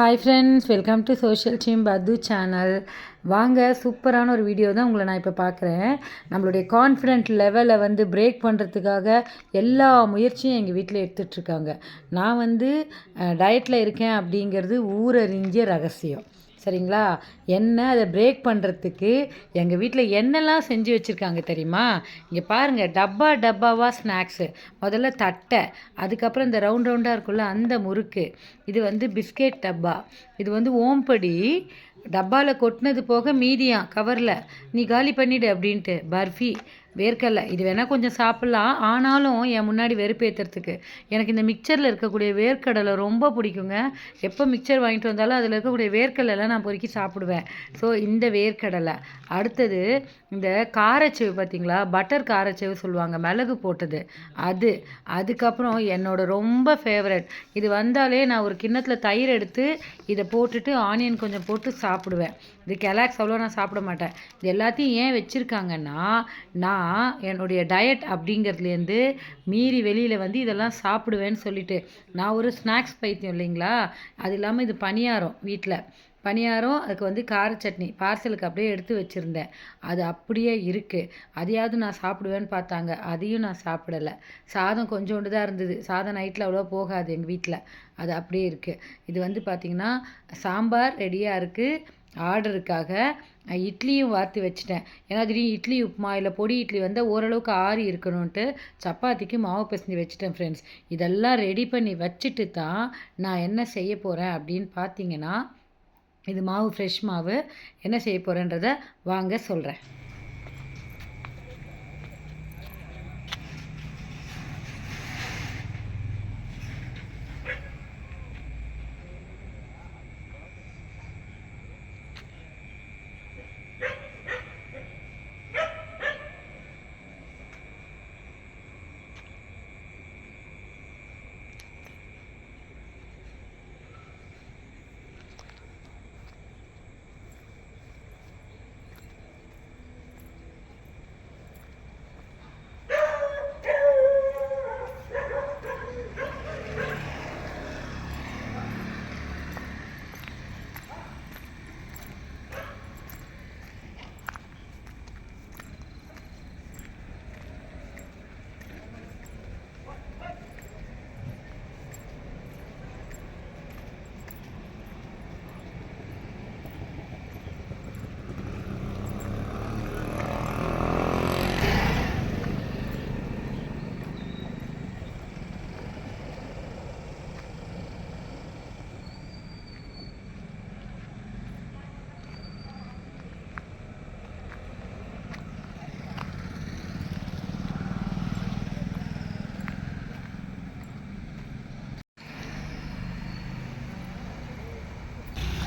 Hi friends welcome to social team பது channel வாங்க சூப்பரான ஒரு வீடியோ தான் உங்களை நான் இப்போ பார்க்குறேன். நம்மளுடைய கான்ஃபிடென்ட் லெவலை வந்து பிரேக் பண்ணுறதுக்காக எல்லா முயற்சியும் எங்கள் வீட்டில் எடுத்துகிட்ருக்காங்க நான் வந்து டயட்டில் இருக்கேன் அப்படிங்கிறது ஊரறிஞ்ச ரகசியம். சரிங்களா? என்ன அதை பிரேக் பண்ணுறதுக்கு எங்கள் வீட்டில் என்னெல்லாம் செஞ்சு வச்சுருக்காங்க தெரியுமா? இங்கே பாருங்கள் டப்பா டப்பாவாக ஸ்நாக்ஸு முதல்ல தட்டை அதுக்கப்புறம் இந்த ரவுண்ட் ரவுண்டாக இருக்குல்ல அந்த முறுக்கு. இது வந்து பிஸ்கெட் டப்பா. இது வந்து ஓம்படி. டப்பாவில் கொட்டினது போக மீதியாம் கவரில் நீ காலி பண்ணிடு அப்படின்ட்டு பர்ஃபி. வேர்க்கடலை. இது வேணால் கொஞ்சம் சாப்பிட்லாம். ஆனாலும் என் முன்னாடி வெறுப்பேற்றுறதுக்கு எனக்கு இந்த மிக்சரில் இருக்கக்கூடிய வேர்க்கடலை ரொம்ப பிடிக்குங்க. எப்போ மிக்சர் வாங்கிட்டு வந்தாலும் அதில் இருக்கக்கூடிய வேர்க்கடலைலாம் நான் பொறுக்கி சாப்பிடுவேன். ஸோ இந்த வேர்க்கடலை. அடுத்தது இந்த காரச்சேவு பார்த்தீங்களா? பட்டர் காரச்சேவு சொல்லுவாங்க. மிளகு போட்டது. அது. அதுக்கப்புறம் என்னோட ரொம்ப ஃபேவரட் இது வந்தாலே நான் ஒரு கிண்ணத்தில் தயிர் எடுத்து இதை போட்டுட்டு ஆனியன் கொஞ்சம் போட்டு சாப்பிடுவேன். இது கெலாக்ஸ் அவ்வளோ நான் சாப்பிட மாட்டேன். இது எல்லாத்தையும் ஏன் வச்சுருக்காங்கன்னா நான் என்னுடைய டயட் அப்படிங்கிறதுலேருந்து மீறி வெளியில் வந்து இதெல்லாம் சாப்பிடுவேன்னு சொல்லிட்டு நான் ஒரு ஸ்நாக்ஸ் பைத்தியம் இல்லைங்களா? அது இல்லாமல் இது பணியாரம் வீட்டில் பணியாரம் அதுக்கு வந்து கார சட்னி பார்சலுக்கு அப்படியே எடுத்து வச்சுருந்தேன். அது அப்படியே இருக்குது அதையாவது நான் சாப்பிடுவேன்னு பார்த்தாங்க. அதையும் நான் சாப்பிடலை. சாதம் கொஞ்சோண்டு தான் இருந்தது. சாதம் நைட்டில் அவ்வளோ போகாது எங்கள் வீட்டில் அது அப்படியே இருக்குது இது வந்து பார்த்திங்கன்னா சாம்பார் ரெடியாக இருக்குது ஆர்டருக்காக இட்லியும் வார்த்து வச்சுட்டேன். ஏன்னா திடீர்னு இட்லி உப்புமா இல்லை பொடி இட்லி வந்தால் ஓரளவுக்கு ஆறி இருக்கணும்ன்ட்டு சப்பாத்திக்கு மாவு பிசைஞ்சு வச்சுட்டேன் ஃப்ரெண்ட்ஸ் இதெல்லாம் ரெடி பண்ணி வச்சுட்டு தான் நான் என்ன செய்ய போகிறேன் அப்படின்னு பார்த்தீங்கன்னா இது மாவு ஃப்ரெஷ் மாவு என்ன செய்ய போகிறேன்றதை வாங்க சொல்கிறேன்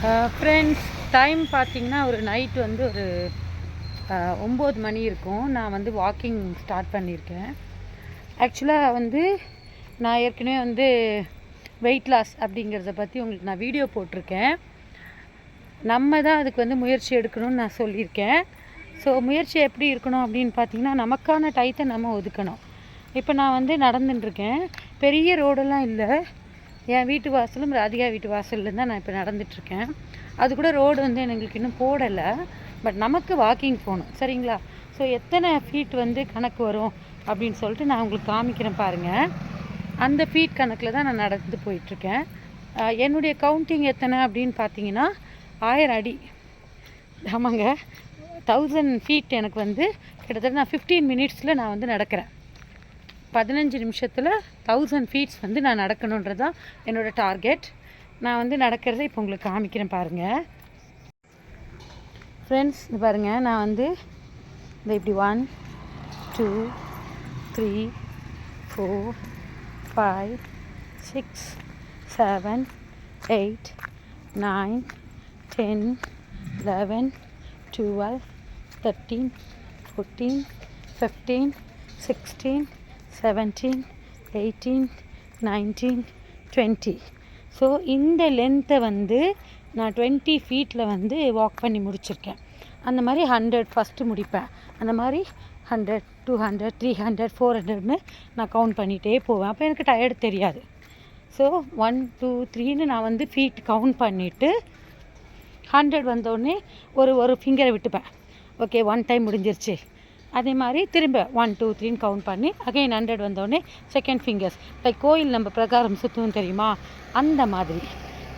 ஃப்ரெண்ட்ஸ் டைம் பார்த்திங்கன்னா ஒரு நைட் வந்து ஒரு ஒம்பது மணி இருக்கும். நான் வந்து வாக்கிங் ஸ்டார்ட் பண்ணியிருக்கேன் ஆக்சுவலாக வந்து நான் ஏற்கனவே வந்து வெயிட் லாஸ் அப்படிங்கிறத பற்றி உங்களுக்கு நான் வீடியோ போட்டிருக்கேன். நம்ம தான் அதுக்கு வந்து முயற்சி எடுக்கணும்னு நான் சொல்லியிருக்கேன். ஸோ முயற்சி எப்படி இருக்கணும் அப்படின்னு பார்த்தீங்கன்னா நமக்கான டைத்தை நம்ம ஒதுக்கணும். இப்போ நான் வந்து நடந்துட்டுருக்கேன் பெரிய ரோடெல்லாம் இல்லை. என் வீட்டு வாசலும் ராதிகா வீட்டு வாசல்லேருந்து தான் நான் இப்போ நடந்துட்டுருக்கேன். அது கூட ரோடு வந்து எங்களுக்கு இன்னும் போடலை. பட் நமக்கு வாக்கிங் போகணும். சரிங்களா? ஸோ எத்தனை ஃபீட் வந்து கணக்கு வரும் அப்படின்னு சொல்லிட்டு நான் உங்களுக்கு காமிக்கிறேன் பாருங்கள் அந்த ஃபீட் கணக்கில் தான் நான் நடந்து போயிட்டுருக்கேன். என்னுடைய கவுண்டிங் எத்தனை அப்படின்னு பார்த்தீங்கன்னா ஆயிரம் அடி. ஆமாங்க. தௌசண்ட் ஃபீட் எனக்கு வந்து கிட்டத்தட்ட நான் ஃபிஃப்டீன் மினிட்ஸில் நான் வந்து நடக்கிறேன். பதினஞ்சு நிமிஷத்தில் தௌசண்ட் ஃபீட்ஸ் வந்து நான் நடக்கணுன்றது தான் என்னோடய டார்கெட் நான் வந்து நடக்கிறத இப்போ உங்களுக்கு காமிக்கிறேன் பாருங்கள் ஃப்ரெண்ட்ஸ் இது பாருங்கள் நான் வந்து இந்த இப்படி one two three four five six seven eight nine ten eleven twelve thirteen fourteen fifteen sixteen seventeen eighteen nineteen twenty so இந்த லென்த்தை வந்து நான் டுவெண்ட்டி ஃபீட்டில் வந்து வாக் பண்ணி முடிச்சிருக்கேன். அந்த மாதிரி ஹண்ட்ரட் ஃபஸ்ட்டு முடிப்பேன். அந்த மாதிரி hundred two hundred three hundred four ஹண்ட்ரட்னு நான் கவுண்ட் பண்ணிகிட்டே போவேன். அப்போ எனக்கு டயர்டு தெரியாது. ஸோ ஒன் டூ த்ரீன்னு நான் வந்து ஃபீட் கவுண்ட் பண்ணிவிட்டு ஹண்ட்ரட் வந்தோடனே ஒரு ஒரு ஃபிங்கரை விட்டுப்பேன். ஓகே ஒன் டைம் முடிஞ்சிருச்சு. அதே மாதிரி திரும்ப ஒன் டூ த்ரீன்னு கவுண்ட் பண்ணி அகைன் ஹண்ட்ரட் வந்தோடனே செகண்ட் ஃபிங்கர்ஸ் லைக் கோயில் நம்ம பிரகாரம் சுற்றுவோம் தெரியுமா? அந்த மாதிரி.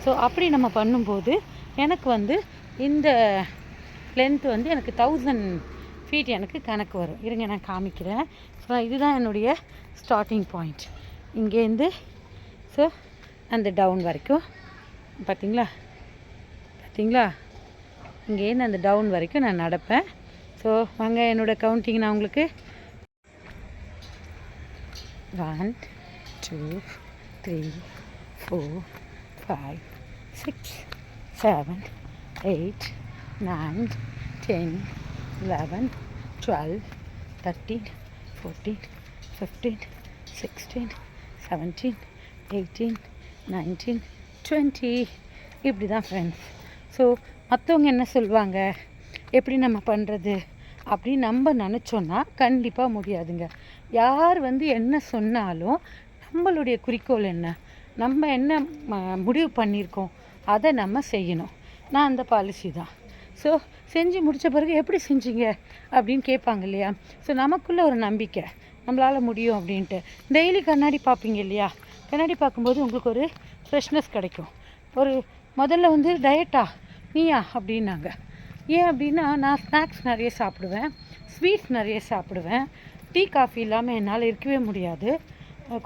ஸோ அப்படி நம்ம பண்ணும்போது எனக்கு வந்து இந்த லென்த் வந்து எனக்கு தௌசண்ட் ஃபீட் எனக்கு கணக்கு வரும். இருங்க நான் காமிக்கிறேன். ஸோ இதுதான் என்னுடைய ஸ்டார்டிங் பாயிண்ட் இங்கேருந்து ஸோ அந்த டவுன் வரைக்கும். பார்த்தீங்களா? பார்த்தீங்களா? இங்கேருந்து அந்த டவுன் வரைக்கும் நான் நடப்பேன். ஸோ வாங்க என்னோடய கவுண்டிங் நான் உங்களுக்கு. One two three four five six seven eight nine ten eleven twelve thirteen fourteen fifteen sixteen seventeen eighteen nineteen twenty இப்படி தான் ஃப்ரெண்ட்ஸ் ஸோ மற்றவங்க என்ன சொல்லுவாங்க? எப்படி நம்ம பண்ணுறது அப்படின்னு நம்ம நினச்சோன்னா கண்டிப்பாக முடியாதுங்க. யார் வந்து என்ன சொன்னாலும் நம்மளுடைய குறிக்கோள் என்ன? நம்ம என்ன ம- முடிவு பண்ணியிருக்கோம்? அதை நம்ம செய்யணும். நான் அந்த பாலிசி தான். ஸோ செஞ்சு முடித்த பிறகு எப்படி செஞ்சீங்க? அப்படின்னு கேட்பாங்க இல்லையா? ஸோ நமக்குள்ளே ஒரு நம்பிக்கை. நம்மளால் முடியும் அப்படின்ட்டு. டெய்லி கண்ணாடி பார்ப்பீங்க இல்லையா? கண்ணாடி பார்க்கும்போது உங்களுக்கு ஒரு ஃப்ரெஷ்னஸ் கிடைக்கும். ஒரு முதல்ல வந்து டயட்டா நீயா? அப்படின்னாங்க. ஏன் அப்படின்னா நான் ஸ்நாக்ஸ் நிறைய சாப்பிடுவேன் ஸ்வீட்ஸ் நிறைய சாப்பிடுவேன். டீ காஃபி இல்லாமல் என்னால் இருக்கவே முடியாது.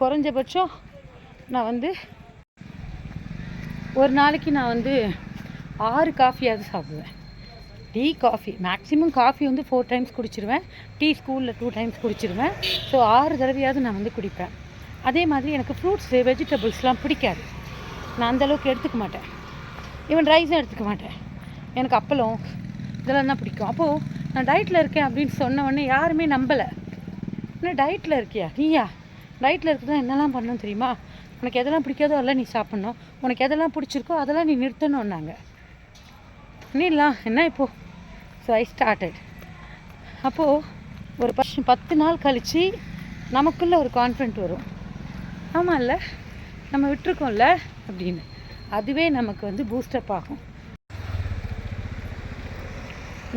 குறைஞ்சபட்சம் நான் வந்து ஒரு நாளைக்கு நான் வந்து ஆறு காஃபியாவது சாப்பிடுவேன். டீ காஃபி மேக்ஸிமம் காஃபி வந்து ஃபோர் டைம்ஸ் குடிச்சிருவேன். டீ ஸ்கூலில் டூ டைம்ஸ் குடிச்சிருவேன். ஸோ ஆறு தடவையாவது நான் வந்து குடிப்பேன். அதே மாதிரி எனக்கு ஃப்ரூட்ஸு வெஜிடபிள்ஸ்லாம் பிடிக்காது. நான் அந்த அளவுக்கு எடுத்துக்க மாட்டேன். ஈவன் ரைஸும் எடுத்துக்க மாட்டேன். எனக்கு அப்பளம் இதெல்லாம் தான் பிடிக்கும். அப்போது நான் டயட்டில் இருக்கேன் அப்படின்னு சொன்ன உடனே யாருமே நம்பலை. என்ன டயட்டில் இருக்கியா? நீயா? டயட்டில் இருக்கிறதா என்னெல்லாம் பண்ணணும் தெரியுமா? உனக்கு எதெல்லாம் பிடிக்காதோ அதெல்லாம் நீ சாப்பிட்ணும். உனக்கு எதெல்லாம் பிடிச்சிருக்கோ அதெல்லாம் நீ நிறுத்தணும்னாங்க. நீலாம் என்ன இப்போது ஸோ ஐ ஸ்டார்டட் அப்போது ஒரு பர்ஷன் பத்து நாள் கழித்து நமக்குள்ளே ஒரு கான்ஃபிடென்ட் வரும். ஆமாம்ல நம்ம விட்டுருக்கோம்ல? அப்படின்னு. அதுவே நமக்கு வந்து பூஸ்டப் ஆகும்.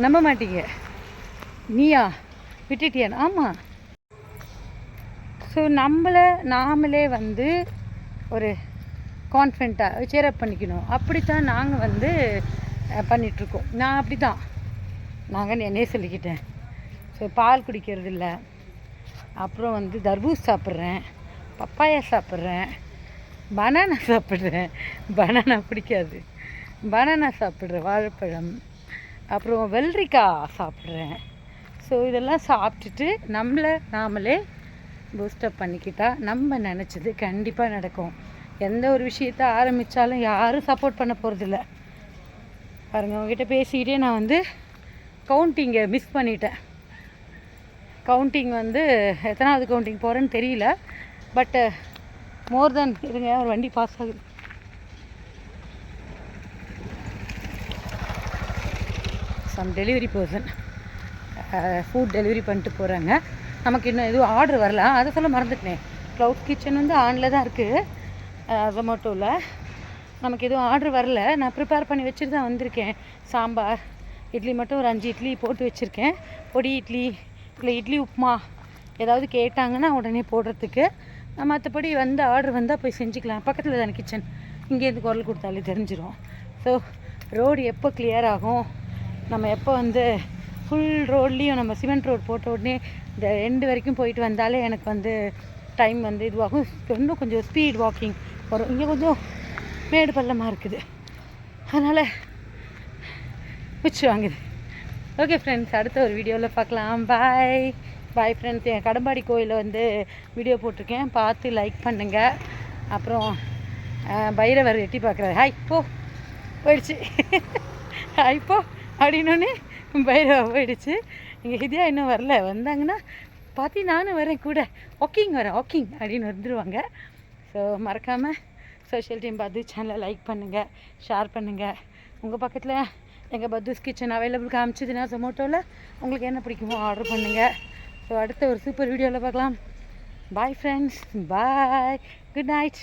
நம்ப மாட்டீங்க. நீயா? விட்டுட்டியான் ஆமாம் ஸோ நம்மளை நாமளே வந்து ஒரு கான்ஃபிடண்ட்டாக சேரப் பண்ணிக்கணும். அப்படித்தான் நாங்கள் வந்து பண்ணிகிட்ருக்கோம் நான் அப்படி தான் நாங்கள் என்னே சொல்லிக்கிட்டேன். ஸோ பால் குடிக்கிறது இல்லை. அப்புறம் வந்து தர்பூஸ் சாப்பிட்றேன். பப்பாயா சாப்பிட்றேன். பனானா சாப்பிட்றேன். பனானா பிடிக்காது. பனானா சாப்பிட்றேன் வாழைப்பழம். அப்புறம் வெள்ளரிக்காய் சாப்பிட்றேன். ஸோ இதெல்லாம் சாப்பிட்டுட்டு நம்மளை நாமளே பூஸ்டப் பண்ணிக்கிட்டா நம்ம நினச்சது கண்டிப்பாக நடக்கும். எந்த ஒரு விஷயத்த ஆரம்பித்தாலும் யாரும் சப்போர்ட் பண்ண போகிறதில்ல பாருங்கள் அவங்ககிட்ட பேசிக்கிட்டே நான் வந்து கவுண்டிங்கை மிஸ் பண்ணிட்டேன். கவுண்டிங் வந்து எத்தனாவது கவுண்டிங் போகிறேன்னு தெரியல. பட்டு மோர் தென் இருங்க ஒரு வண்டி பாஸ் ஆகுது. Some delivery person food delivery பண்ணிட்டு போகிறாங்க நமக்கு இன்னும் எதுவும் ஆர்டர் வரல. அதை சொல்ல மறந்துட்டேன். க்ளவுட் கிச்சன் வந்து ஆனில் தான் இருக்குது ஜொமேட்டோவில் நமக்கு எதுவும் ஆர்டர் வரல. நான் ப்ரிப்பேர் பண்ணி வச்சுட்டு தான் வந்திருக்கேன். சாம்பார் இட்லி மட்டும் ஒரு அஞ்சு இட்லி போட்டு வச்சுருக்கேன். பொடி இட்லி இல்லை இட்லி உப்புமா ஏதாவது கேட்டாங்கன்னா உடனே போடுறதுக்கு மற்றபடி வந்து ஆர்டர் வந்தால் போய் செஞ்சுக்கலாம். பக்கத்தில் தானே கிச்சன் இங்கேருந்து குரல் கொடுத்தாலே தெரிஞ்சிடும் ஸோ ரோடு எப்போ கிளியர் ஆகும்? நம்ம எப்போ வந்து ஃபுல் ரோட்லேயும் நம்ம சிமெண்ட் ரோடு போட்ட உடனே இந்த ரெண்டு வரைக்கும் போயிட்டு வந்தாலே எனக்கு வந்து டைம் வந்து இதுவாகும். இன்னும் கொஞ்சம் ஸ்பீட் வாக்கிங் வரும். இங்கே கொஞ்சம் மேடு பள்ளமாக இருக்குது. அதனால் மிச்சு வாங்குது. ஓகே ஃப்ரெண்ட்ஸ் அடுத்த ஒரு வீடியோவில் பார்க்கலாம். பாய் பாய் ஃப்ரெண்ட்ஸ் என் கடம்பாடி கோயிலில் வந்து வீடியோ போட்டிருக்கேன். பார்த்து லைக் பண்ணுங்கள் அப்புறம் பைரவர் எட்டி பார்க்குறாரு. ஹாய் போ. போயிடுச்சு. ஹாய் போ. அப்படின்னோடனே பைரவா போயிடுச்சு. இங்கே ஹிதியா இன்னும் வரல. வந்தாங்கன்னா பார்த்து நானும் வரேன் கூட. வாக்கிங் வரேன் வாக்கிங் அப்படின்னு வந்துடுவாங்க ஸோ மறக்காமல் சோஷியல் டீம் பத்து சேனலை லைக் பண்ணுங்கள் ஷேர் பண்ணுங்கள் உங்கள் பக்கத்தில் எங்கள் பத்துஸ் கிச்சன் அவைலபிள் காமிச்சதுன்னா ஜொமேட்டோவில் உங்களுக்கு என்ன பிடிக்குமோ ஆர்டர் பண்ணுங்கள் ஸோ அடுத்த ஒரு சூப்பர் வீடியோவில் பார்க்கலாம். Bye friends bye good night